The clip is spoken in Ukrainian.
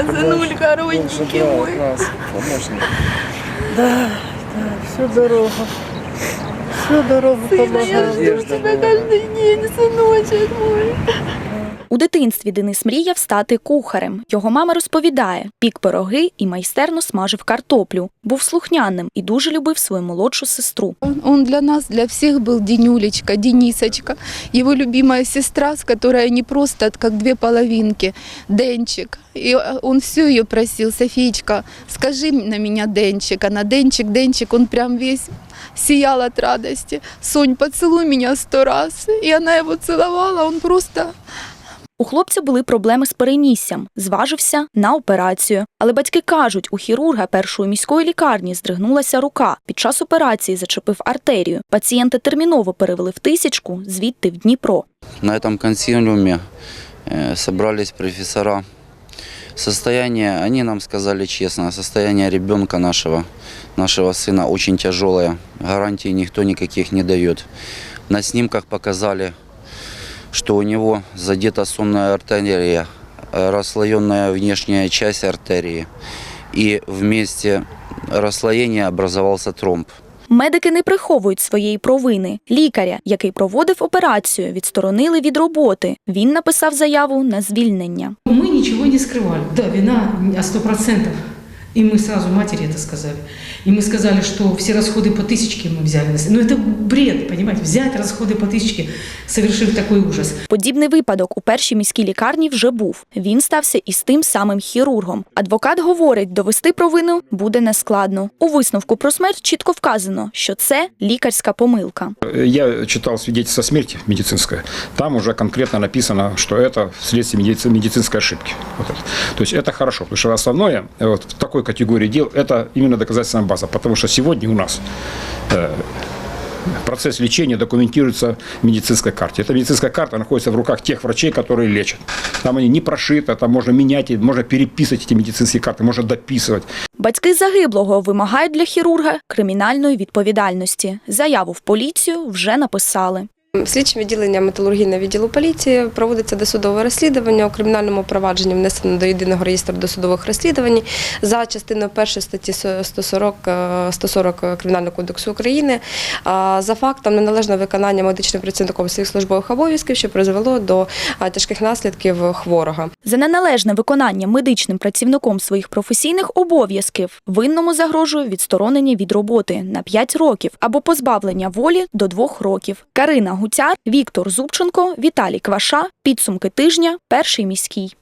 меня, сынуль хорошенький мой. нас, помощник. Да, да, всю дорогу. Всю дорогу Сына, я помогал. жду тебя каждый день, сыночек мой. У дитинстві Денис мріяв стати кухарем. Його мама розповідає, пік пироги і майстерно смажив картоплю. Був слухняним і дуже любив свою молодшу сестру. Он для нас, для всех был Денюлечка, Денисочка, его любимая сестра, с которой они просто как две половинки, Денчик. И он все ее просил, Софичка, скажи на меня Денчик. Она Денчик, Денчик, он прям весь сиял от радости. Сонь, поцелуй меня сто раз. И она его целовала, он просто У хлопця були проблеми з переніссям, зважився на операцію. Але батьки кажуть, у хірурга першої міської лікарні здригнулася рука. Під час операції зачепив артерію. Пацієнта терміново перевели в тисячку, звідти в Дніпро. На этом консилиуме э, собрались профессора. Состояние, они нам сказали честно, состояние ребенка нашего, нашего сына очень тяжелое. Гарантий никто никаких не дает. На снимках показали, что у него задета сонная артерия, э, расслоенная внешняя часть артерии. И вместе расслоения образовался тромб. Медики не приховують своєї провини. Лікаря, який проводив операцію, відсторонили від роботи. Він написав заяву на звільнення. Мы ничего не скрывали. Да, вина а сто процентов. И мы сразу матери это сказали. И мы сказали, что все расходы по тысячке мы взяли. на себя. Но это бред, понимаете, взять расходы по тысячке, совершив такой ужас. Подібний випадок у першій міській лікарні вже був. Він стався із тим самим хірургом. Адвокат говорить, довести провину буде нескладно. У висновку про смерть чітко вказано, що це лікарська помилка. Я читал свидетельство смерти медицинское. Там уже конкретно написано, что это вследствие медици- медицинской ошибки. Вот это. То есть это хорошо, потому что основное вот, в такой категории дел это именно доказательственная база. Потому что сегодня у нас э, процесс лечения документируется в медицинской карте. Эта медицинская карта находится в руках тех врачей, которые лечат. Там они не прошиты, там можно менять, можно переписывать эти медицинские карты, можно дописывать. Батьки загиблого вимагають для хірурга кримінальної відповідальності. Заяву в поліцію вже написали. Слідчим відділенням металургійного відділу поліції проводиться досудове розслідування. У кримінальному провадженні внесено до єдиного реєстру досудових розслідувань за частиною 1 статті 140, е, 140 Кримінального кодексу України за фактом неналежного виконання медичним працівником своїх службових обов'язків, що призвело до тяжких наслідків хворого. За неналежне виконання медичним працівником своїх професійних обов'язків винному загрожує відсторонення від роботи на 5 років або позбавлення волі до 2 років. Карина Гуцяр, Віктор Зубченко, Віталій Кваша. Підсумки тижня. Перший міський.